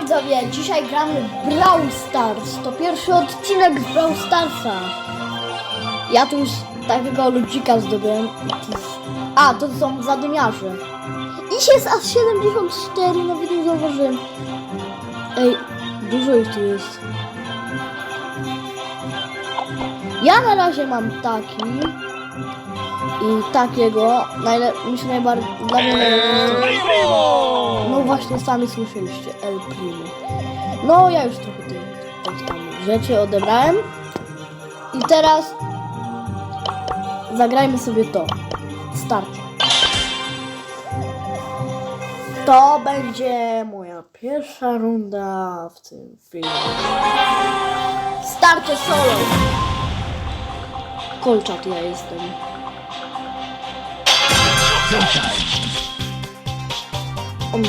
Widzowie, dzisiaj gramy Brawl Stars. To pierwszy odcinek z Brawl Starsa. Ja tu już takiego ludzika zdobyłem. A, to są zadymiarze. Ich jest aż 74, nawet nie zauważyłem. Ej, dużo ich tu jest. Ja na razie mam taki. I takiego. Najle- mi się najbardziej... Dla mnie najlepiej no właśnie, sami słyszeliście, El Primo. No, ja już trochę tych, tych tam rzeczy odebrałem. I teraz zagrajmy sobie to. Start. To będzie moja pierwsza runda w tym filmie. Starcie solo. Kolczat ja jestem. Um.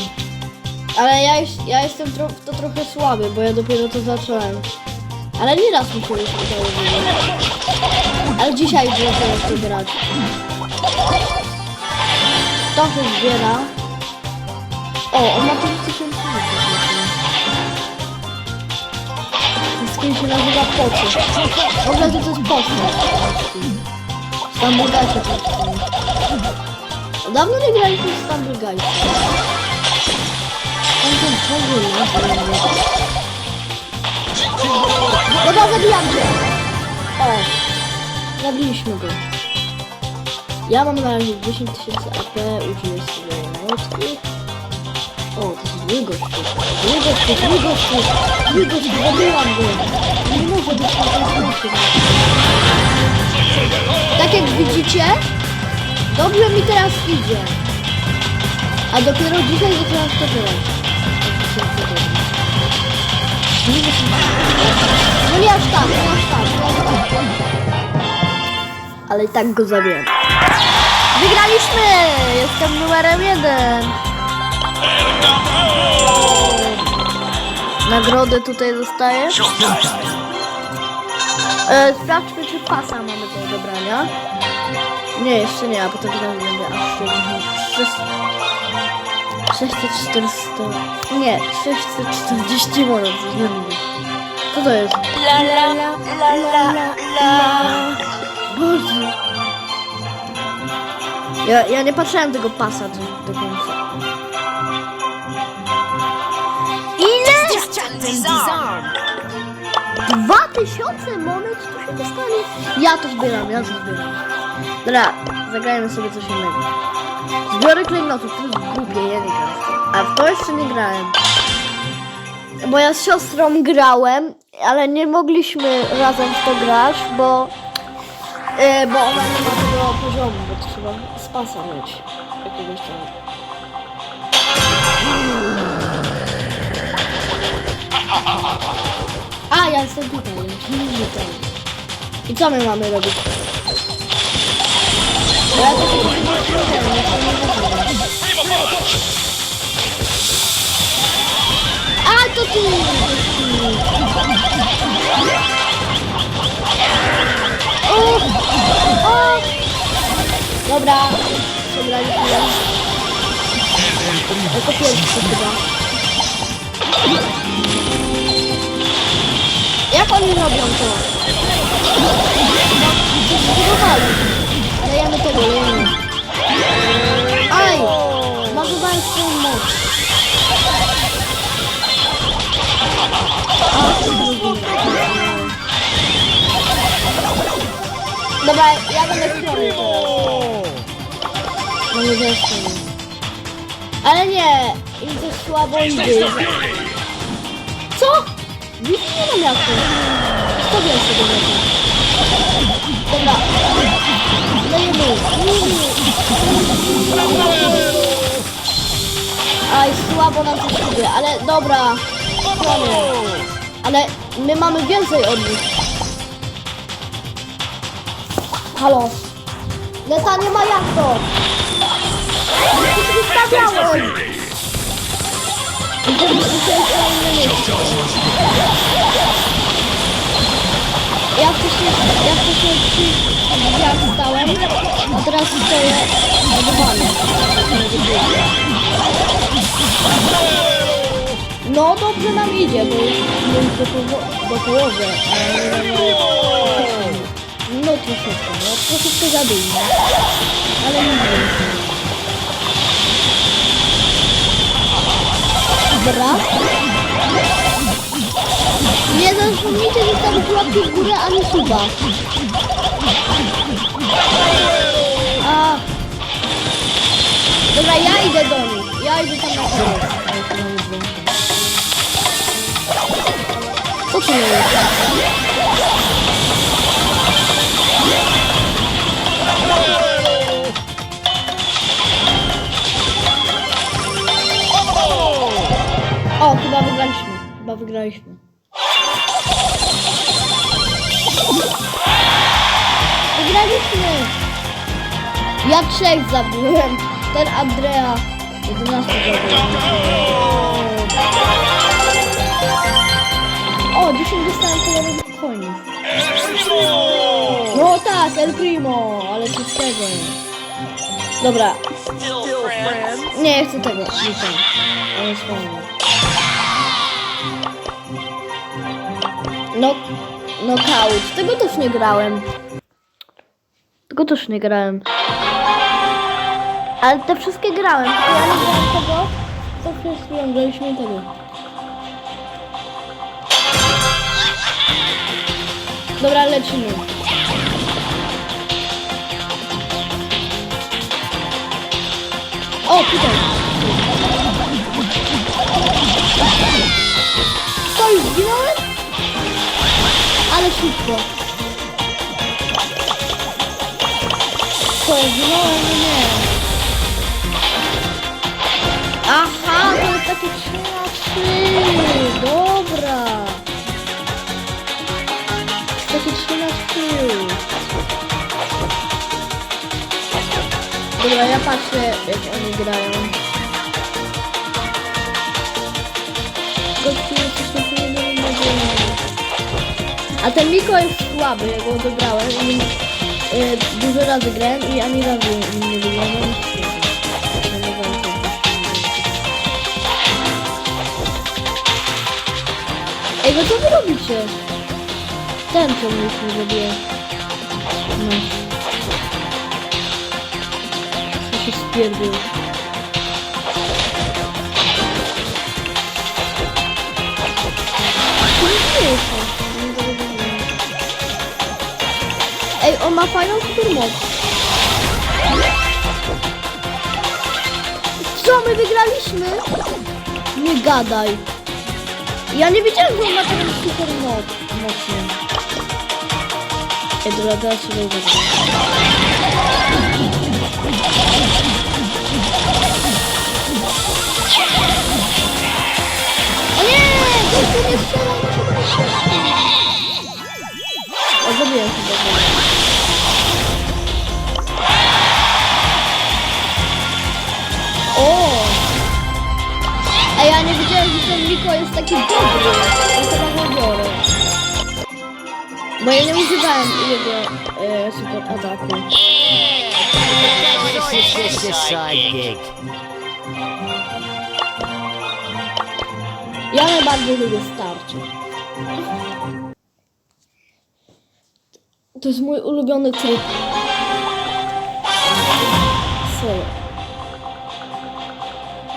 Ale ja, ja jestem tro, to trochę słaby, bo ja dopiero to zacząłem. Ale nie raz mi się już udało wygrać. Ale dzisiaj teraz to grać. To się zbiera. O, on ma 5000 Z kim się nazywa Pocy. W ogóle to, jest postać. Tam bogacie to Dawno nie graliśmy w Stumble Guys. On ten ciągle Dobra, zabijam cię! O! Zabiliśmy go. Ja mam na razie 10 tysięcy AP, użyję sobie młotki. O, to jest zły gościu! Zły gościu, zabiłam go! Nie może być. Tak jak widzicie, dobrze mi teraz idzie. A dopiero dzisiaj zaczęłam to grać. No nie aż tak, nie aż tak, nie aż tak. Ale i tak go zabiłem. Wygraliśmy! Jestem numerem jeden. Nagrodę tutaj dostaję. E, sprawdźmy, czy pasa mamy do odebrania. Nie, jeszcze nie, a potem teraz będzie aż 600, 400, nie, 640 monet, mówię. Co to jest? La la la la la la. Boże. Ja, ja nie patrzyłem tego pasa do, do końca. Ile? Dwa tysiące monet tu się dostanie? Ja to zbieram, ja to zbieram. Dobra, zagrajmy sobie coś innego. Zbiory klejnotów, to jest głupie, ja nie gram. A w to jeszcze nie grałem. Bo ja z siostrą grałem, ale nie mogliśmy razem w to grać, bo, e, bo ona nie ma tego poziomu, bo trzeba z pasa mieć jakiegoś tam. A, ja jestem tutaj, nie tutaj. I co my mamy robić? A, to ty! O! O! Dobra, przegraliśmy. Jako pierwszy chyba. Jak oni robią to? Zbudowali. No nie zresztą. Ale nie, coś słabo idzie. Co? Nic nie mam jak to. Stawiam sobie na to. Dobra. Lejemy. Aj, słabo nam to idzie, ale dobra. Koniec. Ale my mamy więcej od nich. Halo. Leta nie ma jak to. Już ustawiałem. Ja wcześniej, ja wcześniej przy drzwiach stałem, a teraz stoję odwany. No dobrze nam idzie, bo jest do, połowy. No troszeczkę, no troszeczkę za dużo. Ale nie wiem. Dobra. Nie zapomnijcie zostawić łapki w górę ani suba. A. Dobra, ja idę do nich. Ja idę tam na dwóch. Co tu jest? Wygraliśmy. Wygraliśmy! Ja trzech zabiłem. Ten Andrea 11 zabiłem. O, 10 dostałem kolorowych koniów. No tak, El Primo, ale co z tego? Dobra, nie chcę tego, nie chcę. Ale No, knockout. Tego też nie grałem. Tego też nie grałem. Ale te wszystkie grałem. Ja nie grałem tego. Co chwilą graliśmy tego. Dobra, lecimy. O, tutaj. Już zginąłem? Ale szybko. Co, zginąłem? No nie. Aha, to jest takie 3 na 3. Dobra. Takie 3 na 3. Dobra, ja patrzę jak oni grają. A ten Miko jest słaby, ja go odebrałem i y, dużo razy grałem i ani razu nie wygrałem. Ej, no co wy robicie? Ten co mi nie zrobiłem. No. Co się spierdzył. Ej, on ma fajną turmoc. Co, my wygraliśmy? Nie gadaj. Ja nie wiedziałem, że on ma taką super moc. Mocną. Ej, dobra, teraz się uważam. Ja nie wiedziałem, że ten Miko jest taki dobry. Ja chyba go biorę. Bo ja nie używałem jego e, super ataku. Ja najbardziej lubię starcie. To jest mój ulubiony tryb.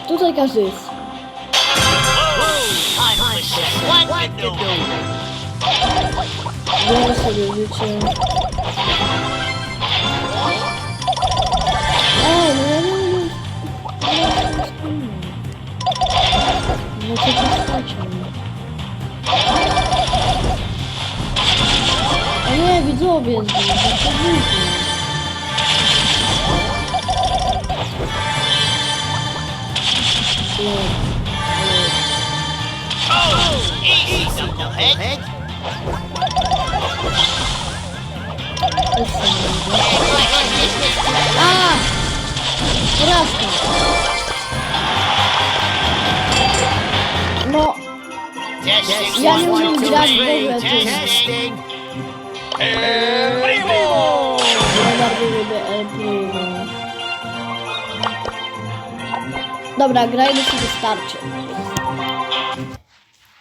Tutaj każdy jest. What to do? Biorę sobie życie. Ej, no ja nie umiem. No co to znaczy? A knucklehead. A! Porażka. No, Testing. Ja nie umiem grać w three. ogóle, ty. Testing. ja bardzo lubię El Primo. Dobra, grajmy sobie starcie.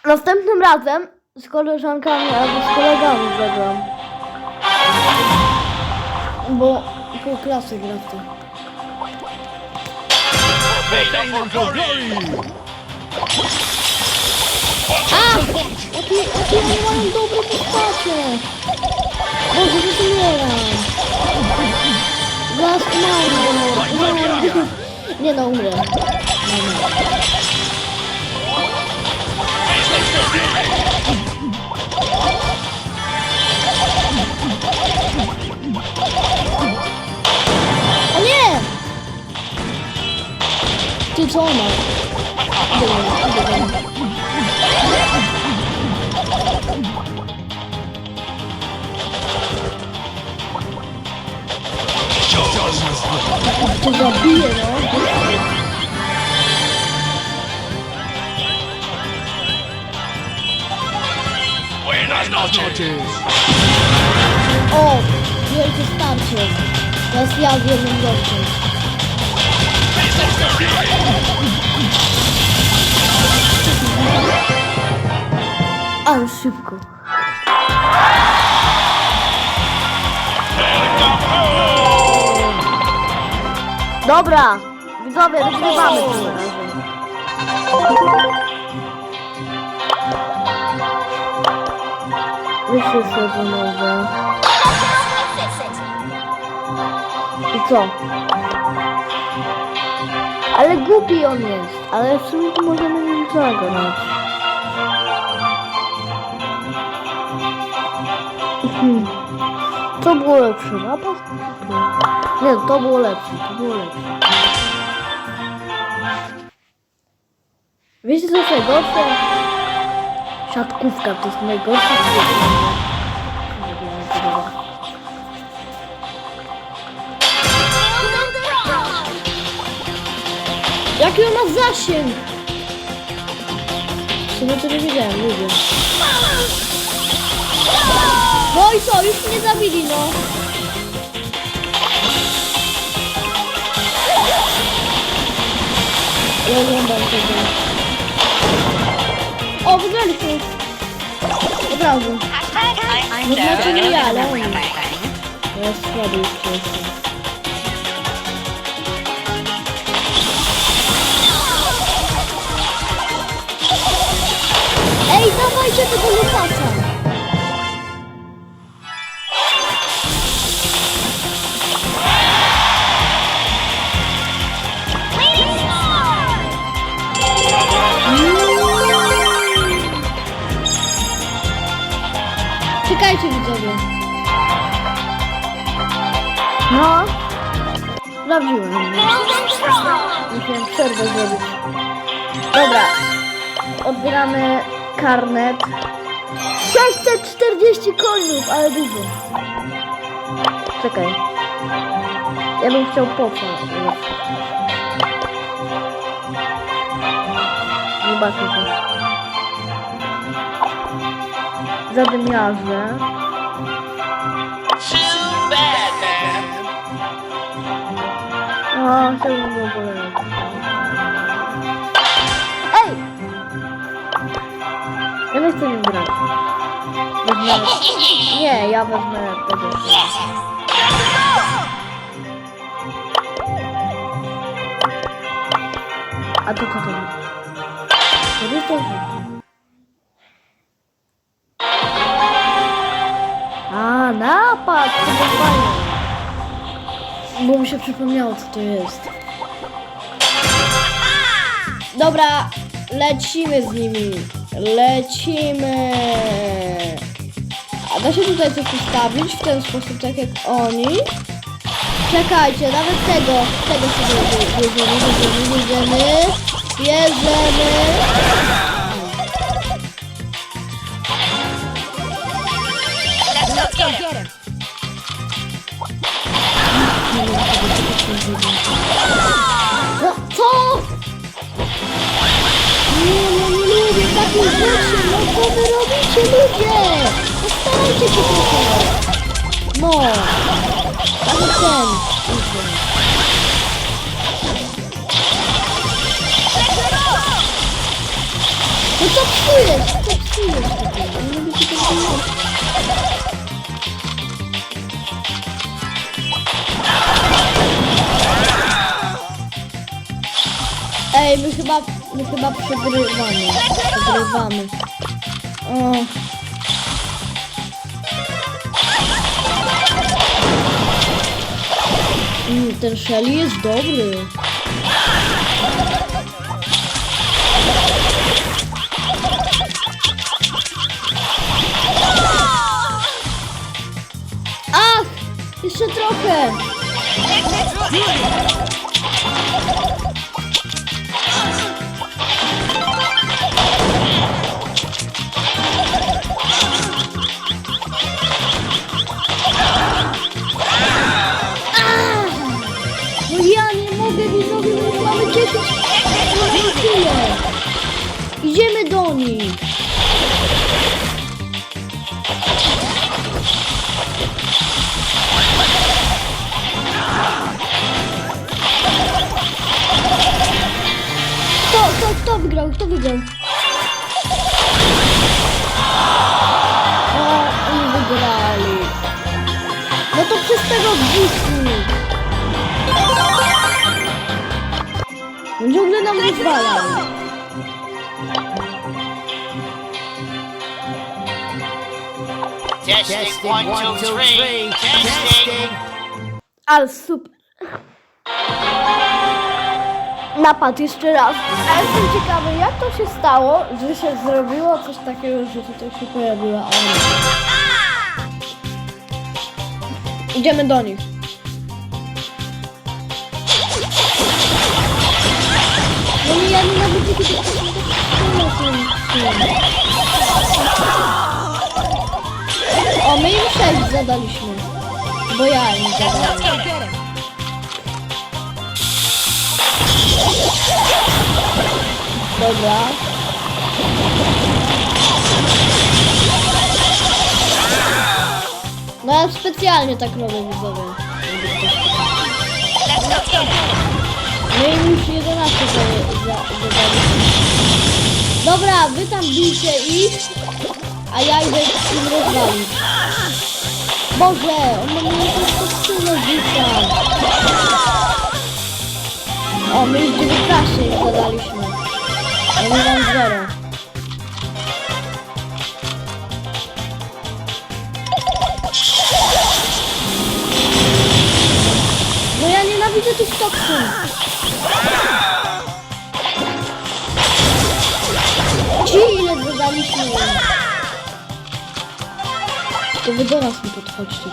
Następnym razem z koleżankami albo z kolegami zagram. Bo pół klasy gra w to. A! Jakie, jakie oni mają dobre postacie! Boże, wysumieram! Zaraz umarł! Umarł! Nie no, umrę. Nie no. O nie! Ty co ona? Idę do niej, idę do niej. To zabije, no. O! Wielkie starcie. Teraz ja z jednym. Ale szybko. Dobra, widzowie, wygrywamy tym razem. Wyszły sezonowe. I co? Ale głupi on jest, ale w sumie to możemy nim zagrać. Mhm. Co było lepsze? Mapa? Nie, to było lepsze, to było lepsze. Wiecie co jest najgorsze? Siatkówka to jest najgorsza On ma zasięg? W sumie to nie wiedziałem, lubię. No i co, już mnie zabili, no. Ja oglądam tego. O, wygraliśmy. Od razu. No znaczy nie ja, ale oni. Ja jestem. Ej, dawajcie tego Lukasa. Czekajcie widzowie. No. Sprawdziłem. Musiałem przerwę zrobić. Dobra. Odbieramy karnet. 640 coinów, ale dużo. Czekaj. Ja bym chciał poca. Zobaczcie to. Zadymiarze. O, chciałbym go polecić. Wezmę... Nie, ja wezmę tego. A to? To jest to A, napad! To było fajne. Bo mi się przypomniało, co to jest. Dobra, lecimy z nimi. Lecimy. Da się tutaj coś ustawić w ten sposób, tak jak oni? Czekajcie, nawet tego, tego sobie bierzemy, bierzemy, bierzemy, bierzemy. No co? Nie, no nie lubię takich rzeczy, no co wy robicie ludzie? No, jak ten. No co psujesz, co psujesz? Nie lubię się tego. Ej, my chyba, my chyba przegrywamy. Przegrywamy. O. jest dobry. Ach! Jeszcze trochę! Kto, kto, wygrał? Kto wygrał? O, oni wygrali. No to przez tego wcisnij. On ciągle nam wyzwalał. Testing, one, two, three. Testing. Ale super. Napad jeszcze raz. A jestem ciekawy, jak to się stało, że się zrobiło coś takiego, że tutaj się pojawiła ona. Idziemy do nich. No nie, ja tym- tym. O, my im sześć zadaliśmy. Bo ja im zadałem. Dobra. No ja specjalnie tak robię widzowie. My im już 11 za- za- zadaliśmy. Dobra, wy tam bijcie ich, a ja idę im rozwalić. Boże, on ma mnie jakąś toksynę rzuca. O, my już 19 ich zadaliśmy. A my mam 0. No ja nienawidzę tych toksyn. Ci ile dodaliśmy im. To wy do nas nie podchodźcie.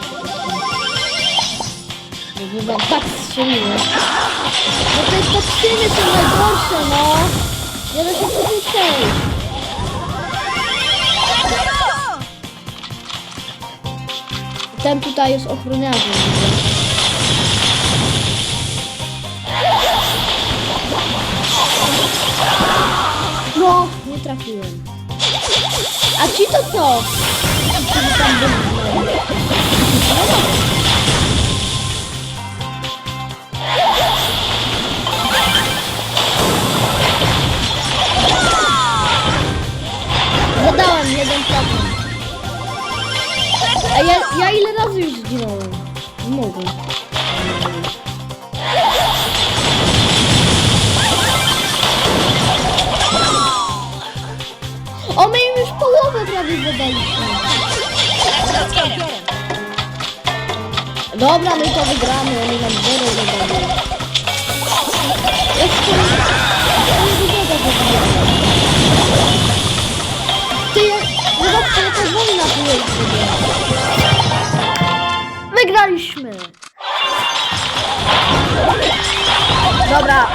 Bo wy wam tak strzeliły. No te toksyny są najgorsze, no. Nie da się przejść. Ten tutaj jest ochroniarzem. No, nie trafiłem. A ci to co? Tam byli. Zadałem jeden procent. A ja, ja ile razy już zginąłem? Nie mogę. O, my im już połowę prawie zadaliśmy. Dobra, my to wygramy, oni nam zero zadali. Jeszcze... Nie wygląda zabijamy. Wygraliśmy! Dobra.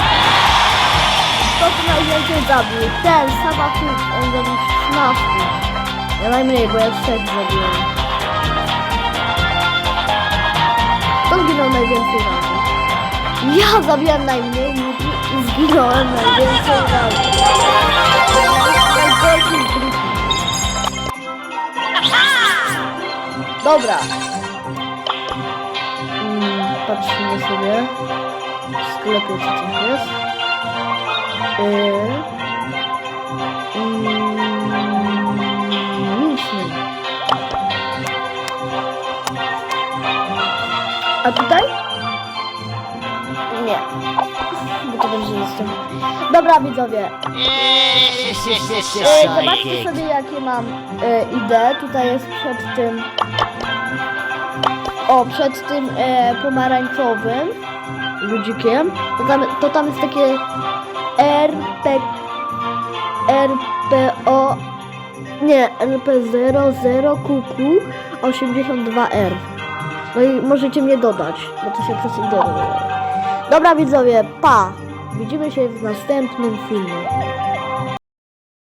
Kto tu najwięcej zabił? Ten, Sabachut, on zabił 16. Ja najmniej, bo ja 3 zabiłem. Kto zginął najwięcej razy? Ja zabiłem najmniej i zginąłem najwięcej razy. Dobra. Mm, patrzymy sobie. W sklepie czy coś jest. Yy. A tutaj? Nie. Bo to dobrze. Dobra widzowie. Eee, e, zobaczcie sobie jakie mam e, idee. Tutaj jest przed tym o, przed tym e, pomarańczowym ludzikiem. To tam, to tam jest takie RP... RPO... Nie, RP00 QQ 82R. No i możecie mnie dodać, bo to się przez ideę. Dobra widzowie, pa! Widzimy się w następnym filmie.